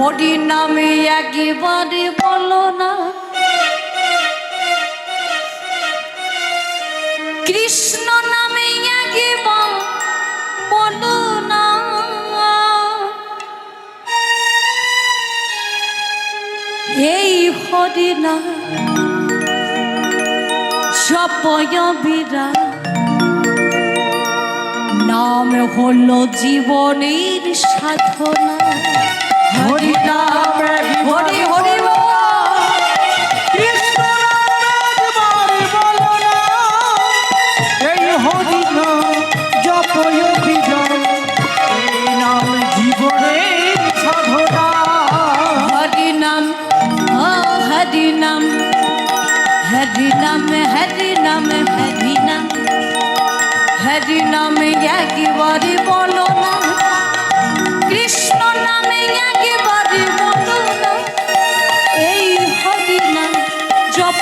হরি নামে একেবারে বলো না। কৃষ্ণ নামে একবার বলো না। এই হরি না সপয়বিরা নাম হলো জীবনের সাধনা। হরি নাম একবার বলো।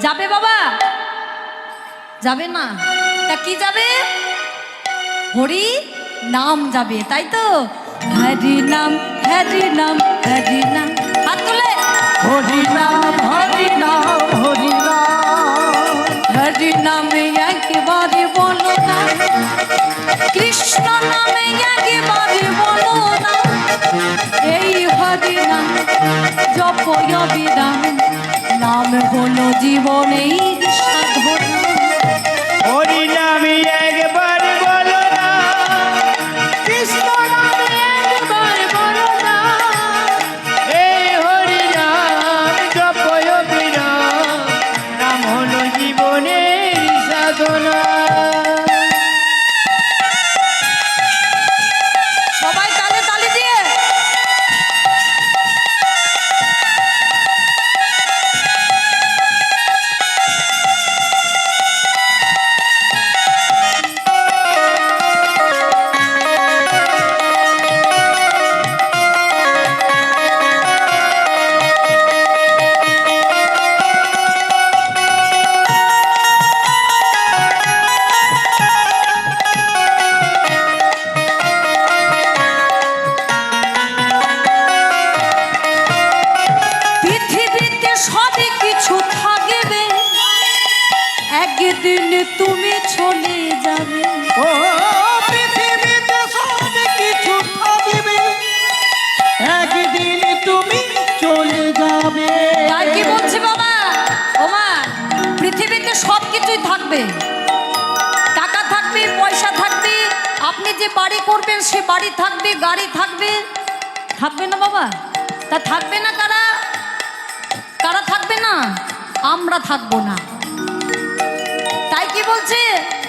যাবে বাবা। যাবে না তা কি যাবে? হরি নাম যাবে, তাই তো? হরি নাম হরি নাম হরি নাম। একদিন তুমি চলে যাবে। ও পৃথিবীতে সব কিছু থাকবে একদিন তুমি চলে যাবে। তাই কি বলছি বাবা? ওমা পৃথিবীতে সব কিছুই থাকবে। টাকা থাকবে পয়সা থাকবে আপনি যে বাড়ি করবেন সে বাড়ি থাকবে গাড়ি থাকবে। থাকবে না বাবা? তা থাকবে না কারা? কারা থাকবে না? আমরা থাকব না। বলছে?